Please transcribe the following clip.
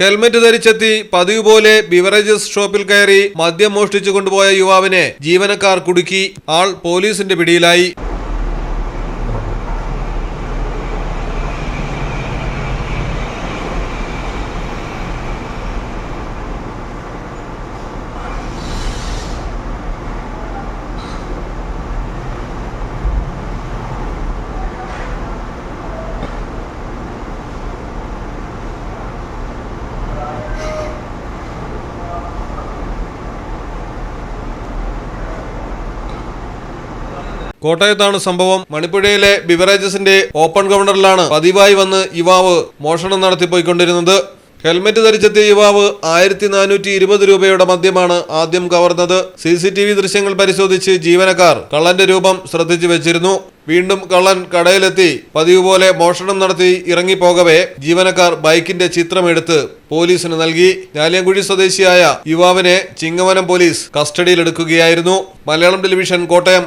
Helmet ധരിച്ചെത്തി പതിവ് പോലെ beverages ഷോപ്പിൽ കയറി മദ്യം മോഷ്ടിച്ചു കൊണ്ടുപോയ യുവാവിനെ ജീവനക്കാർ കുടുക്കി. ആൾ പോലീസിന്റെ പിടിയിലായി. കോട്ടയത്താണ് സംഭവം. മണിപ്പുഴയിലെ ബിവറേജസിന്റെ ഓപ്പൺ കൗണ്ടറിലാണ് പതിവായി വന്ന് യുവാവ് മോഷണം നടത്തിപ്പോയിക്കൊണ്ടിരുന്നത്. ഹെൽമെറ്റ് ധരിച്ചെത്തിയ യുവാവ് ആയിരത്തി നാനൂറ്റി ഇരുപത് രൂപയുടെ മദ്യമാണ് ആദ്യം കവർന്നത്. സി സി ടി വി ദൃശ്യങ്ങൾ പരിശോധിച്ച് ജീവനക്കാർ കള്ളന്റെ രൂപം ശ്രദ്ധിച്ചു വെച്ചിരുന്നു. വീണ്ടും കള്ളൻ കടയിലെത്തി പതിവ് പോലെ മോഷണം നടത്തി ഇറങ്ങിപ്പോകവേ ജീവനക്കാർ ബൈക്കിന്റെ ചിത്രമെടുത്ത് പോലീസിന് നൽകി. ഞാലിയൻകുഴി സ്വദേശിയായ യുവാവിനെ Chingavanam police കസ്റ്റഡിയിലെടുക്കുകയായിരുന്നു. Malayalam television Kottayam.